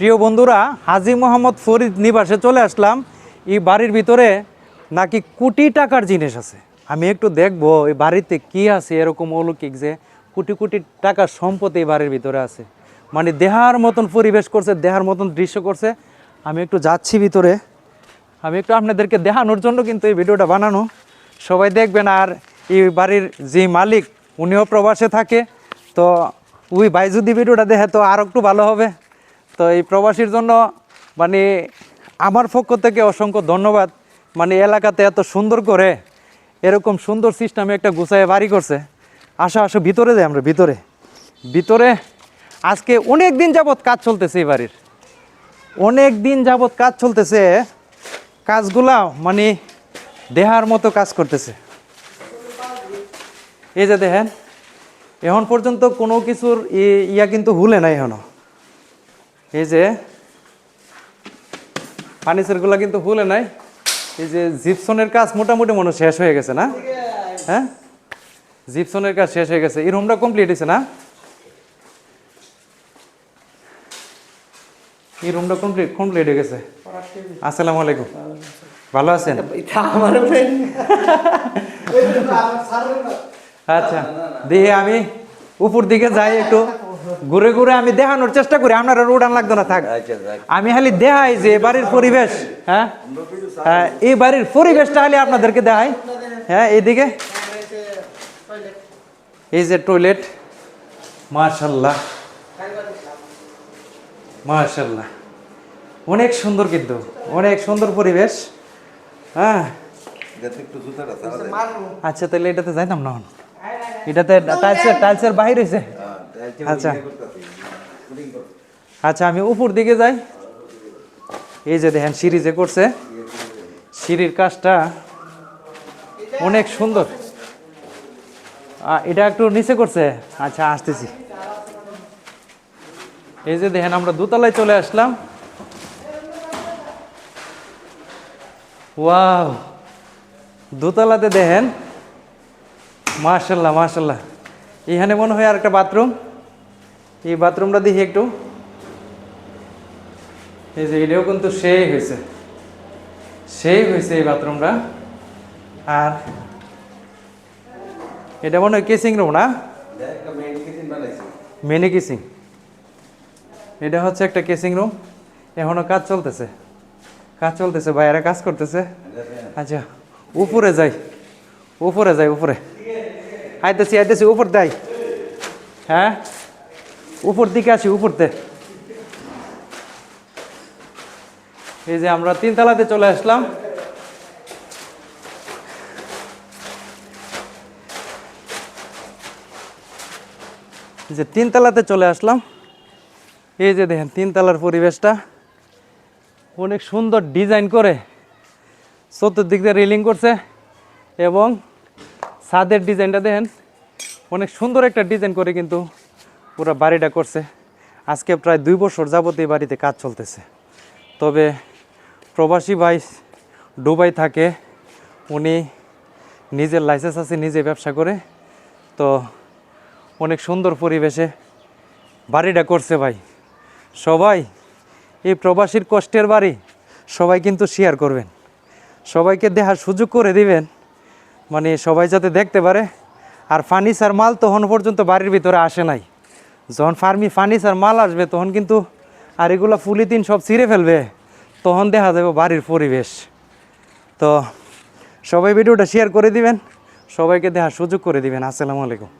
প্রিয় বন্ধুরা, হাজি মোহাম্মদ ফরিদ নিবাসে চলে আসলাম। এই বাড়ির ভিতরে নাকি কোটি টাকার জিনিস আছে। আমি একটু দেখব এই বাড়িতে কি আছে, এরকম অলৌকিক যে কোটি কোটি টাকার সম্পদ এই বাড়ির ভিতরে আছে। মানে দেহার মতন পরিবেশ করছে, দেহার মতন দৃশ্য করছে। আমি একটু যাচ্ছি ভিতরে। আমি একটু আপনাদেরকে দেখানোর জন্য কিন্তু এই ভিডিওটা বানানো। সবাই দেখবেন আর এই বাড়ির যে মালিক, উনিও প্রবাসে থাকে। তো ওই ভাই যদি ভিডিওটা দেখে তো আর একটু ভালো হবে। তো এই প্রবাসীর জন্য মানে আমার পক্ষ থেকে অসংখ্য ধন্যবাদ। মানে এলাকাতে এত সুন্দর করে, এরকম সুন্দর সিস্টেমে একটা গুছায় বাড়ি করছে। আসো আসো, ভিতরে যাই আমরা, ভিতরে। ভিতরে আজকে অনেক দিন যাবৎ কাজ চলতেছে এই বাড়ির। অনেক দিন যাবৎ কাজ চলতেছে, কাজগুলা মানে দেহার মতো কাজ করতেছে। এই যে দেখেন, এখন পর্যন্ত কোনো কিছুর ইয়া কিন্তু হুলে নাই এখনও। এই যে ফার্নিচারগুলো কিন্তু হুলে নাই। এই যে জিপসনের কাজ মোটামুটি মনে শেষ হয়ে গেছে না? হ্যাঁ? জিপসনের কাজ শেষ হয়ে গেছে। এই রুমটা কমপ্লিট হয়েছে না? এই রুমটা কমপ্লিট কমপ্লিট হয়ে গেছে। আসসালামু আলাইকুম। ভালো আছেন? আচ্ছা। দেখে আমি উপর দিকে যাই একটু। ঘুরে ঘুরে আমি দেখানোর চেষ্টা করি আপনারা উড়ান লাগতো না থাক। আমি খালি দেখাই যে বাড়ির পরিবেশ হ্যাঁ? হ্যাঁ এই বাড়ির পরিবেশটা খালি আপনাদেরকে দেখাই। হ্যাঁ এইদিকে। এই যে টয়লেট মার্শাল্লাহ মার্শাল্লাহ অনেক সুন্দর কিন্তু অনেক সুন্দর পরিবেশ। হ্যাঁ। আচ্ছা তাহলে এটাতে যাইতাম না। এটাতে টাইলসের টাইলসের বাইরে হয়েছে হ্যাঁ, আচ্ছা। ইয়ে। আচ্ছা আমি উপর দিকে যাই। এই যে দেখেন সিঁড়ি যে করছে। সিঁড়ির কাজটা অনেক সুন্দর। এটা একটু নিচে করছে। আচ্ছা আসতেছি। এই যে দেখেন আমরা দোতলায় চলে আসলাম। ওয়াও! দোতলাতে দেখেন মাশাল্লাহ মাশাল্লাহ। এখানে মনে হয় আর একটা বাথরুম। এই বাথরুমটা দেখি একটু। এই যে এটাও কিন্তু সেই হয়েছে। সেই হয়েছে এই বাথরুমটা। আর এটা মনে হয় কেসিং রুম না। মিনি কিসিং এটা হচ্ছে একটা কেসিং রুম এখনও কাজ চলতেছে। কাজ চলতেছে বাইরে কাজ করতেছে। আচ্ছা উপরে যাই। উপরে যাই উপরে। আইতেছি আইতেছি উপর যাই। হ্যাঁ? উপর দিকে আসি, উপরতে। এই যে আমরা তিনতলাতে চলে আসলাম। যে তিনতলাতে চলে আসলাম। এই যে দেখেন, তিনতলার পরিবেশটা। অনেক সুন্দর ডিজাইন করে চতুর্দিক দিয়ে রেলিং করছে এবং ছাদের ডিজাইনটা দেখেন, অনেক সুন্দর একটা ডিজাইন করে কিন্তু পুরো বাড়িটা করছে। আজকে প্রায় দুই বছর যাবত এই বাড়িতে কাজ চলতেছে। তবে প্রবাসী ভাই ডুবাই থাকে, উনি নিজের লাইসেন্স আছে, নিজে ব্যবসা করে। তো অনেক সুন্দর পরিবেশে বাড়িটা করছে ভাই। সবাই এই প্রবাসীর কষ্টের বাড়ি, সবাই কিন্তু শেয়ার করবেন। সবাইকে দেখার সুযোগ করে দিবেন। মানে সবাই যাতে দেখতে পারে। আর ফার্নিচার মাল তখন পর্যন্ত বাড়ির ভিতরে আসে নাই। যখন ফার্মি ফার্নিচার মাল আসবে, তখন কিন্তু আর এগুলো ফুলিতিন সব ছিঁড়ে ফেলবে। তখন দেখা যাবে বাড়ির পরিবেশ। তো সবাই ভিডিওটা শেয়ার করে দিবেন, সবাইকে দেখার সুযোগ করে দিবেন। আসসালামু আলাইকুম।